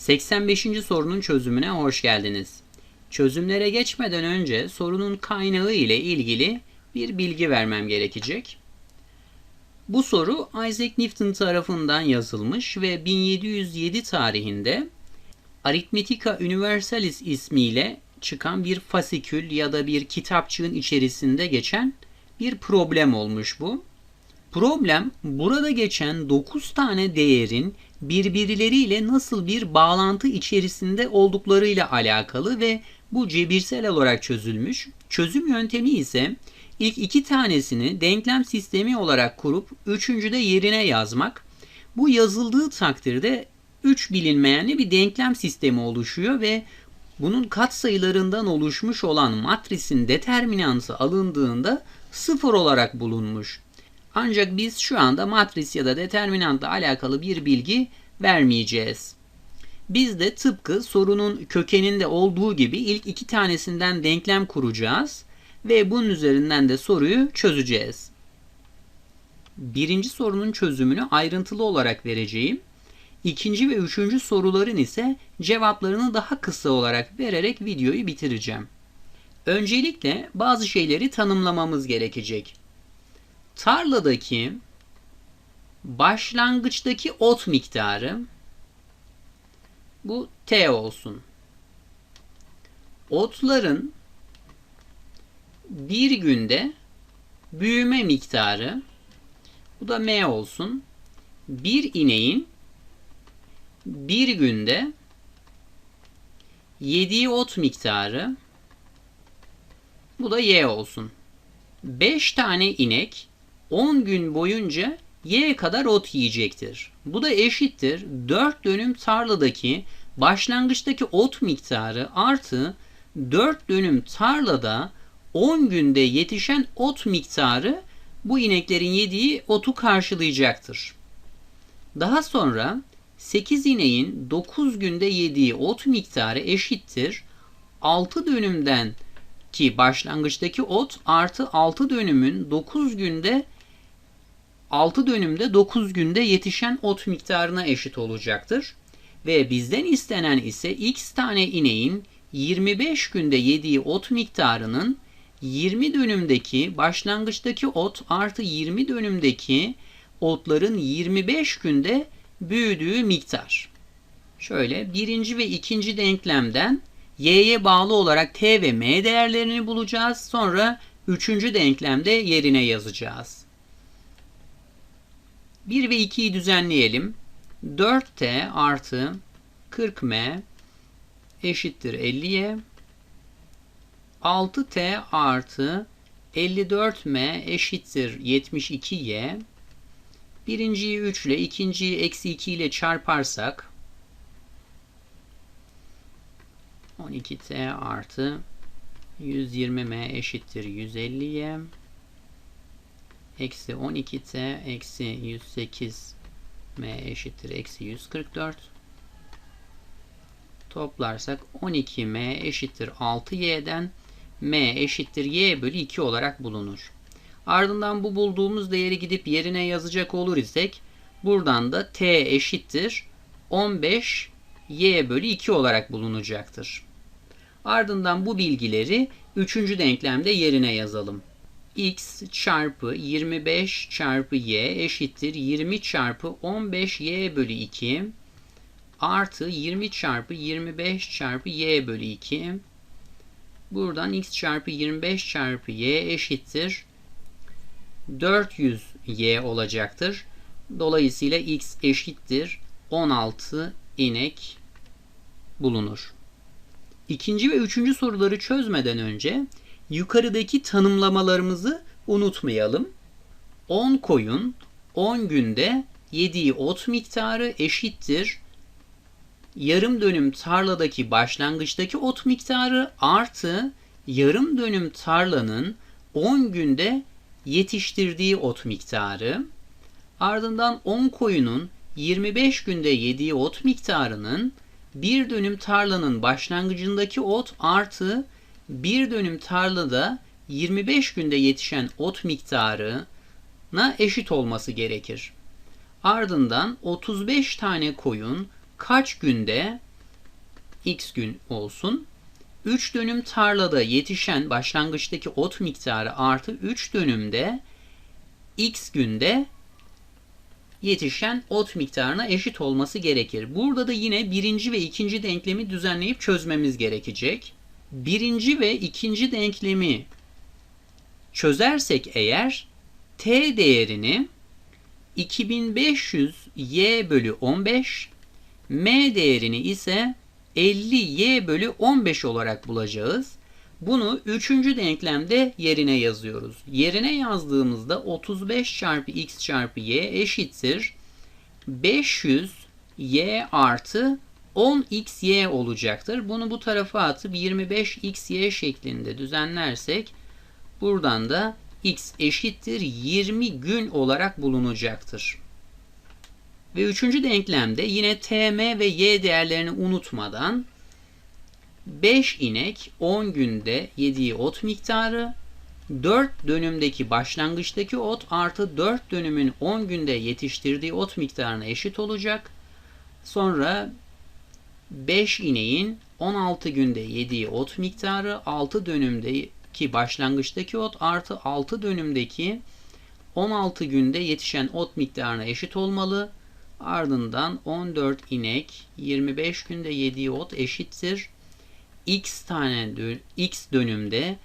85. sorunun çözümüne hoş geldiniz. Çözümlere geçmeden önce sorunun kaynağı ile ilgili bir bilgi vermem gerekecek. Bu soru Isaac Newton tarafından yazılmış ve 1707 tarihinde Arithmetica Universalis ismiyle çıkan bir fasikül ya da bir kitapçığın içerisinde geçen bir problem olmuş bu. Problem burada geçen 9 tane değerin birbirleriyle nasıl bir bağlantı içerisinde olduklarıyla alakalı ve bu cebirsel olarak çözülmüş. Çözüm yöntemi ise ilk iki tanesini denklem sistemi olarak kurup üçüncüde yerine yazmak. Bu yazıldığı takdirde 3 bilinmeyenli bir denklem sistemi oluşuyor ve bunun katsayılarından oluşmuş olan matrisin determinantı alındığında sıfır olarak bulunmuş. Ancak biz şu anda matris ya da determinantla alakalı bir bilgi vermeyeceğiz. Biz de tıpkı sorunun kökeninde olduğu gibi ilk iki tanesinden denklem kuracağız ve bunun üzerinden de soruyu çözeceğiz. Birinci sorunun çözümünü ayrıntılı olarak vereceğim. İkinci ve üçüncü soruların ise cevaplarını daha kısa olarak vererek videoyu bitireceğim. Öncelikle bazı şeyleri tanımlamamız gerekecek. Tarladaki başlangıçtaki ot miktarı bu T olsun. Otların bir günde büyüme miktarı bu da M olsun. Bir ineğin bir günde yediği ot miktarı bu da Y olsun. 5 tane inek 10 gün boyunca Y kadar ot yiyecektir. Bu da eşittir 4 dönüm tarladaki başlangıçtaki ot miktarı artı 4 dönüm tarlada 10 günde yetişen ot miktarı bu ineklerin yediği otu karşılayacaktır. Daha sonra 8 ineğin 9 günde yediği ot miktarı eşittir 6 dönümden ki başlangıçtaki ot artı 6 dönümün 9 günde 6 dönümde 9 günde yetişen ot miktarına eşit olacaktır. Ve bizden istenen ise x tane ineğin 25 günde yediği ot miktarının 20 dönümdeki başlangıçtaki ot artı 20 dönümdeki otların 25 günde büyüdüğü miktar. Şöyle birinci ve ikinci denklemden y'ye bağlı olarak t ve m değerlerini bulacağız. Sonra üçüncü denklemde yerine yazacağız. 1 ve 2'yi düzenleyelim. 4t artı 40m eşittir 50'ye. 6t artı 54m eşittir 72y. Birinciyi 3 ile ikinciyi eksi 2 ile çarparsak 12t artı 120m eşittir 150y eksi 12t eksi 108m eşittir eksi 144 toplarsak 12m eşittir 6y'den m eşittir y bölü 2 olarak bulunur. Ardından bu bulduğumuz değeri gidip yerine yazacak olur isek buradan da t eşittir 15 y bölü 2 olarak bulunacaktır. Ardından bu bilgileri 3. denklemde yerine yazalım. X çarpı 25 çarpı y eşittir 20 çarpı 15 y bölü 2 artı 20 çarpı 25 çarpı y bölü 2 buradan x çarpı 25 çarpı y eşittir 400y olacaktır. Dolayısıyla x eşittir 16 inek bulunur. İkinci ve üçüncü soruları çözmeden önce yukarıdaki tanımlamalarımızı unutmayalım. 10 koyun 10 günde yediği ot miktarı eşittir yarım dönüm tarladaki başlangıçtaki ot miktarı artı yarım dönüm tarlanın 10 günde yetiştirdiği ot miktarı, ardından 10 koyunun 25 günde yediği ot miktarının bir dönüm tarlanın başlangıcındaki ot artı bir dönüm tarlada 25 günde yetişen ot miktarına eşit olması gerekir. Ardından 35 tane koyun kaç günde x gün olsun. 3 dönüm tarlada yetişen başlangıçtaki ot miktarı artı 3 dönümde x günde yetişen ot miktarına eşit olması gerekir. Burada da yine birinci ve ikinci denklemi düzenleyip çözmemiz gerekecek. Birinci ve ikinci denklemi çözersek eğer t değerini 2500 y bölü 15 m değerini ise 50 y bölü 15 olarak bulacağız. Bunu üçüncü denklemde yerine yazıyoruz. Yerine yazdığımızda 35 çarpı x çarpı y eşittir. 500 y artı 10xy olacaktır. Bunu bu tarafa atıp 25xy şeklinde düzenlersek buradan da x eşittir 20 gün olarak bulunacaktır. Ve üçüncü denklemde yine tm ve y değerlerini unutmadan 5 inek 10 günde yediği ot miktarı 4 dönümdeki başlangıçtaki ot artı 4 dönümün 10 günde yetiştirdiği ot miktarına eşit olacak. Sonra 5 ineğin 16 günde yediği ot miktarı 6 dönümdeki başlangıçtaki ot artı 6 dönümdeki 16 günde yetişen ot miktarına eşit olmalı. Ardından 14 inek 25 günde yediği ot eşittir. X tane X dönümde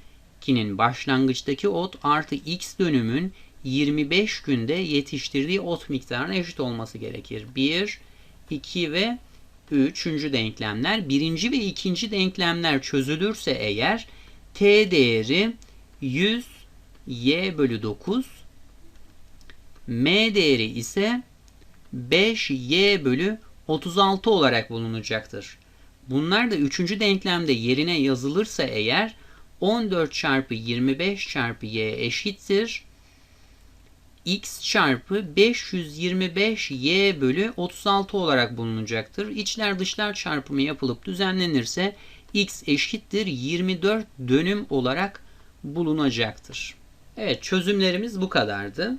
kinin başlangıçtaki ot artı X dönümün 25 günde yetiştirdiği ot miktarına eşit olması gerekir. 1, 2 ve 3. denklemler. Birinci ve ikinci denklemler çözülürse eğer t değeri 100 y bölü 9 m değeri ise 5y bölü 36 olarak bulunacaktır. Bunlar da üçüncü denklemde yerine yazılırsa eğer 14 çarpı 25 çarpı y eşittir. X çarpı 525y bölü 36 olarak bulunacaktır. İçler dışlar çarpımı yapılıp düzenlenirse x eşittir 24 dönüm olarak bulunacaktır. Evet çözümlerimiz bu kadardı.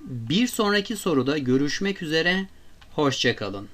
Bir sonraki soruda görüşmek üzere. Hoşçakalın.